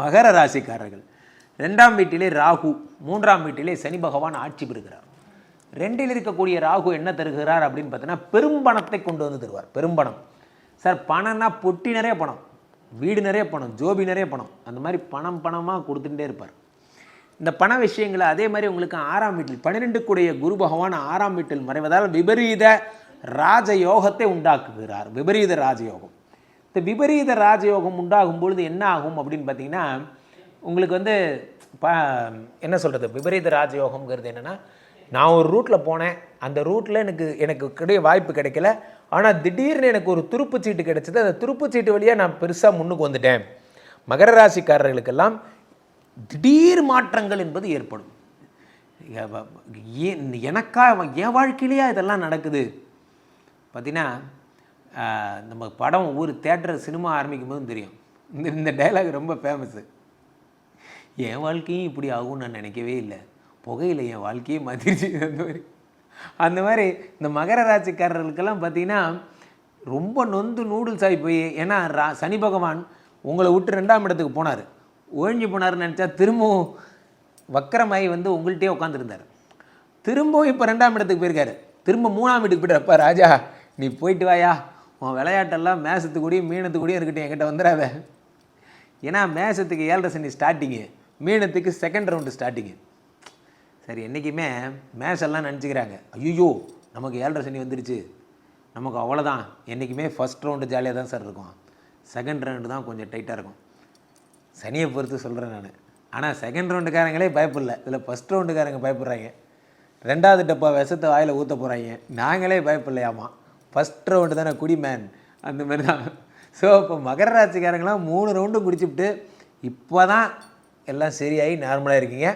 மகர ராசிக்காரர்கள். ரெண்டாம் வீட்டிலே ராகு மூன்றாம் வீட்டிலே சனி பகவான் ஆட்சி பெறுகிறார். ரெண்டில் இருக்கக்கூடிய ராகு என்ன தருகிறார் அப்படின்னு பார்த்தீங்கன்னா பெரும்பணத்தை கொண்டு வந்து தருவார். பெரும்பணம் சார் பணம்னா பொட்டி நிறைய பணம். வீடு நிறைய பணம் ஜோபி நிறைய பணம். அந்த மாதிரி பணம் பணமாக கொடுத்துட்டே இருப்பார். இந்த பண விஷயங்களை அதே மாதிரி உங்களுக்கு ஆறாம் வீட்டில் பன்னிரெண்டு கூடிய குரு பகவான் ஆறாம் வீட்டில் மறைவதால் விபரீத ராஜயோகத்தை உண்டாக்குகிறார். விபரீத ராஜயோகம். இந்த விபரீத ராஜயோகம் உண்டாகும் பொழுது என்ன ஆகும் அப்படின்னு பார்த்தீங்கன்னா உங்களுக்கு வந்து பா என்ன சொல்கிறது விபரீத ராஜயோகம்ங்கிறது என்னென்னா நான் ஒரு ரூட்டில் போனேன். அந்த ரூட்டில் எனக்கு எனக்கு கிடைய வாய்ப்பு கிடைக்கல. ஆனால் திடீர்னு எனக்கு ஒரு துருப்பு சீட்டு கிடைச்சது. அந்த துருப்பு சீட்டு வழியாக நான் பெருசாக முன்னுக்கு வந்துட்டேன். மகர ராசிக்காரர்களுக்கெல்லாம் திடீர் மாற்றங்கள் என்பது ஏற்படும். ஏன் எனக்கா என் வாழ்க்கையிலேயே இதெல்லாம் நடக்குது? பார்த்தீங்கன்னா நம்ம படம் ஒரு தேட்டர் சினிமா ஆரம்பிக்கும் போதும் தெரியும். இந்த இந்த டைலாக் ரொம்ப ஃபேமஸ்ஸு என் வாழ்க்கையும் இப்படி ஆகும்னு நான் நினைக்கவே இல்லை. புகையில் என் வாழ்க்கையே மாற்றிருச்சு அந்த மாதிரி. அந்த மாதிரி இந்த மகர ராசிக்காரர்களுக்கெல்லாம் பார்த்தீங்கன்னா ரொம்ப நொந்து நூடுல்ஸ் ஆகி போய் ஏன்னா ரா சனி பகவான் உங்களை விட்டு ரெண்டாம் இடத்துக்கு போனார். ஒழிஞ்சு போனாருன்னு நினச்சா திரும்பவும் வக்கரமாயி வந்து உங்கள்கிட்டயே உட்காந்துருந்தார் திரும்பவும் இப்போ ரெண்டாம் இடத்துக்கு போயிருக்காரு. திரும்ப மூணாம் வீட்டுக்கு போயிட்டாப்பா ராஜா நீ போயிட்டு வாயா. உன் விளையாட்டெல்லாம் மேசத்து கூடயும் இருக்கட்டும் என்கிட்ட வந்துடாத. ஏன்னா மேசத்துக்கு ஏழரை சனி ஸ்டார்டிங்கு மீனத்துக்கு செகண்ட் ரவுண்டு ஸ்டார்டிங்கு சரி என்றைக்குமே மேட்ச் எல்லாம் நினச்சிக்கிறாங்க. ஐயோ நமக்கு ஏழரை சனி வந்துருச்சு. நமக்கு அவ்வளோதான் என்றைக்குமே ஃபஸ்ட் ரவுண்டு ஜாலியாக தான் சார் இருக்கும். செகண்ட் ரவுண்டு தான் கொஞ்சம் டைட்டாக இருக்கும். சனியை பொறுத்து சொல்கிறேன் நான். ஆனால் செகண்ட் ரவுண்டுக்காரங்களே பயப்படல இதில் ஃபஸ்ட் ரவுண்டுக்காரங்க பயப்படுறாங்க. ரெண்டாவது டப்பா விஷத்தை வாயில் ஊற்ற போகிறாங்க நாங்களே பயப்படலையாமா ஃபஸ்ட் ரவுண்டு தானே குடி மேன் அந்த மாதிரி தான். ஸோ இப்போ மகர ராசிக்காரங்களாம் மூணு ரவுண்டும் குடிச்சுப்பிட்டு இப்போ தான் எல்லாம் சரியாகி நார்மலாக இருக்கீங்க.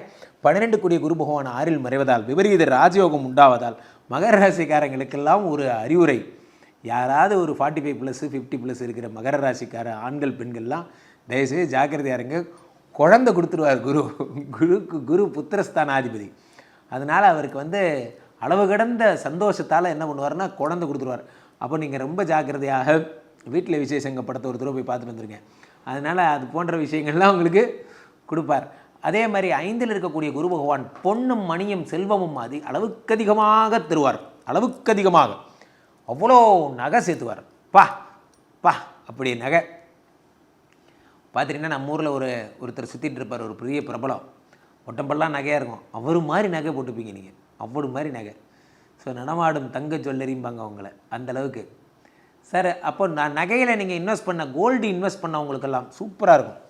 பன்னிரெண்டு குடிய குரு பகவான் ஆறில் மறைவதால் விபரீத ராஜயோகம் உண்டாவதால் மகர ராசிக்காரங்களுக்கெல்லாம் ஒரு அறிவுரை. யாராவது ஒரு forty five plus fifty plus இருக்கிற மகர ராசிக்கார ஆண்கள் பெண்கள்லாம் தயவுசெய்து ஜாக்கிரதையாக இருங்க. குழந்தை கொடுத்துருவார் குரு. குருக்கு குரு புத்திரஸ்தானாதிபதி. அதனால் அவருக்கு வந்து அளவு கடந்த சந்தோஷத்தால் என்ன பண்ணுவார்னா குழந்தை கொடுத்துருவார். அப்போ நீங்கள் ரொம்ப ஜாக்கிரதையாக வீட்டில் விசேஷங்க படத்தை ஒரு தடவை போய் பார்த்துட்டு வந்துருங்க. அதனால் அது போன்ற விஷயங்கள்லாம் உங்களுக்கு கொடுப்பார். அதே மாதிரி ஐந்தில் இருக்கக்கூடிய குரு பகவான் பொன்னும் மணியும் செல்வமும் அதி அளவுக்கு அதிகமாக தருவார். அளவுக்கு அதிகமாக அவ்வளோ நகை சேர்த்துவார். பா பா அப்படி நகை. பார்த்துட்டிங்கன்னா நம்ம ஊரில் ஒரு ஒருத்தர் சுற்றிட்டு இருப்பார் ஒரு பெரிய பிரபலம். ஒட்டம்பெல்லாம் நகையாக இருக்கும். அவர் மாதிரி நகை போட்டுப்பீங்க நீங்கள் அவ்வளோ மாதிரி நகை. ஸோ நடமாடும் தங்க ஜுவல்லரிம்பாங்க அவங்கள அந்த அளவுக்கு. சார் அப்போ நான் நகையில் நீங்கள் இன்வெஸ்ட் பண்ண கோல்டு இன்வெஸ்ட் பண்ணவங்களுக்கெல்லாம் சூப்பராக இருக்கும்.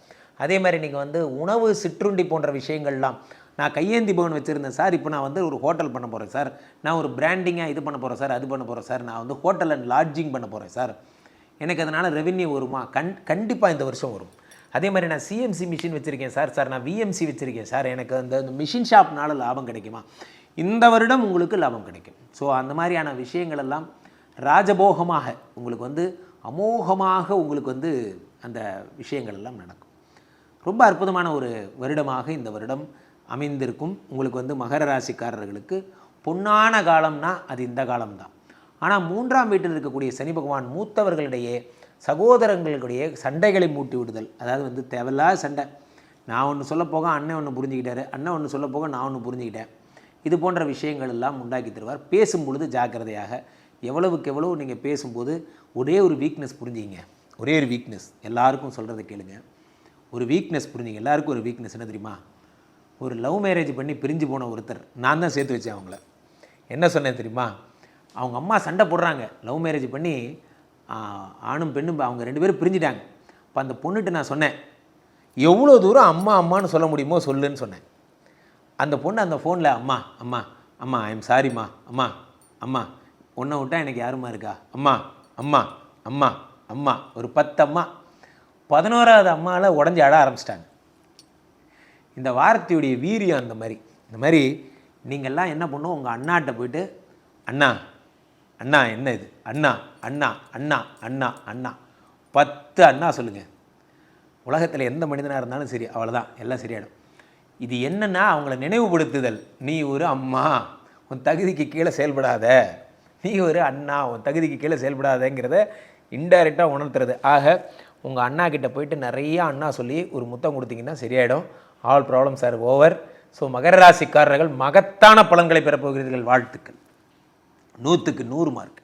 அதே மாதிரி நீங்கள் வந்து உணவு சிற்றுண்டி போன்ற விஷயங்கள்லாம் நான் கையேந்தி பவன் வச்சுருந்தேன். சார் இப்போ நான் வந்து ஒரு ஹோட்டல் பண்ண போகிறேன் சார் நான் ஒரு பிராண்டிங்காக இது பண்ண போகிறேன் சார் அது பண்ண போகிறேன் சார் நான் வந்து ஹோட்டல் அண்ட் லாட்ஜிங் பண்ண போகிறேன் சார் எனக்கு அதனால் ரெவென்யூ வருமா? கண் கண்டிப்பாக இந்த வருஷம் வரும். அதே மாதிரி நான் சிஎம்சி மிஷின் வச்சுருக்கேன் சார் சார் நான் விஎம்சி வச்சுருக்கேன் சார் எனக்கு அந்த மிஷின் ஷாப்னால லாபம் கிடைக்குமா? இந்த வருடம் உங்களுக்கு லாபம் கிடைக்கும். ஸோ அந்த மாதிரியான விஷயங்கள் எல்லாம் ராஜபோகமாக உங்களுக்கு வந்து அமோகமாக உங்களுக்கு வந்து அந்த விஷயங்கள் எல்லாம் நடக்கும். ரொம்ப அற்புதமான ஒரு வருடமாக இந்த வருடம் அமைந்திருக்கும். உங்களுக்கு வந்து மகர ராசிக்காரர்களுக்கு பொன்னான காலம்னா அது இந்த காலம்தான். ஆனால் மூன்றாம் வீட்டில் இருக்கக்கூடிய சனி பகவான் மூத்தவர்களிடையே சகோதரங்களுடைய சண்டைகளை மூட்டி விடுதல். அதாவது வந்து தேவையில்லாத சண்டை. நான் ஒன்று சொல்லப்போக அண்ணன் ஒன்று புரிஞ்சுக்கிட்டாரு. அண்ணன் ஒன்று சொல்லப்போக போக நான் ஒன்று புரிஞ்சுக்கிட்டேன். இது போன்ற விஷயங்கள் எல்லாம் உண்டாக்கி தருவார். பேசும் பொழுது ஜாக்கிரதையாக. எவ்வளவுக்கு எவ்வளோ நீங்கள் பேசும்போது ஒரே ஒரு வீக்னஸ் புரிஞ்சிங்க ஒரே ஒரு வீக்னஸ் எல்லாருக்கும் சொல்கிறத கேளுங்க. ஒரு வீக்னஸ் புரிஞ்சிங்க. எல்லாருக்கும் ஒரு வீக்னஸ் என்ன தெரியுமா? ஒரு லவ் மேரேஜ் பண்ணி பிரிஞ்சு போன ஒருத்தர். நான் தான் சேர்த்து வச்சேன் அவங்கள. என்ன சொன்னேன் தெரியுமா? அவங்க அம்மா சண்டை போடுறாங்க. லவ் மேரேஜ் பண்ணி ஆணும் பெண்ணும் அவங்க ரெண்டு பேரும் பிரிஞ்சிட்டாங்க. இப்போ அந்த பொண்ணுகிட்ட நான் சொன்னேன். எவ்வளோ தூரம் அம்மா அம்மான்னு சொல்ல முடியுமோ சொல்லுன்னு சொன்னேன். அந்த பொண்ணு அந்த ஃபோனில் அம்மா அம்மா அம்மா ஐ எம் சாரிம்மா அம்மா அம்மா. உன்னை விட்டால் எனக்கு யாரும்மா இருக்கா? அம்மா அம்மா அம்மா அம்மா. ஒரு பத்து அம்மா. பதினோராவது அம்மாவில் உடஞ்சி அழ ஆரம்பிச்சிட்டாங்க. இந்த வார்த்தையுடைய வீரியம் அந்த மாதிரி. இந்த மாதிரி நீங்கள்லாம் என்ன பண்ணும்? உங்கள் அண்ணாட்ட போயிட்டு அண்ணா அண்ணா என்ன இது? அண்ணா அண்ணா அண்ணா அண்ணா அண்ணா. பத்து அண்ணா சொல்லுங்கள் உலகத்தில் எந்த மனிதனாக இருந்தாலும் சரி அவ்வளோதான் எல்லாம் சரியாயிடும். இது என்னென்னா அவங்கள நினைவுபடுத்துதல். நீ ஒரு அம்மா உன் தகுதிக்கு கீழே செயல்படாத. நீ ஒரு அண்ணா உன் தகுதிக்கு கீழே செயல்படாதங்கிறத இன்டைரக்டாக உணர்த்துறது. ஆக உங்கள் அண்ணா கிட்டே போயிட்டு நிறைய அண்ணா சொல்லி ஒரு முத்தம் கொடுத்தீங்கன்னா சரியாயிடும். All problem sir over so மகர ராசிக்காரர்கள் மகத்தான பலன்களை பெறப்போகிறீர்கள். வாழ்த்துக்கள். நூற்றுக்கு நூறு மார்க்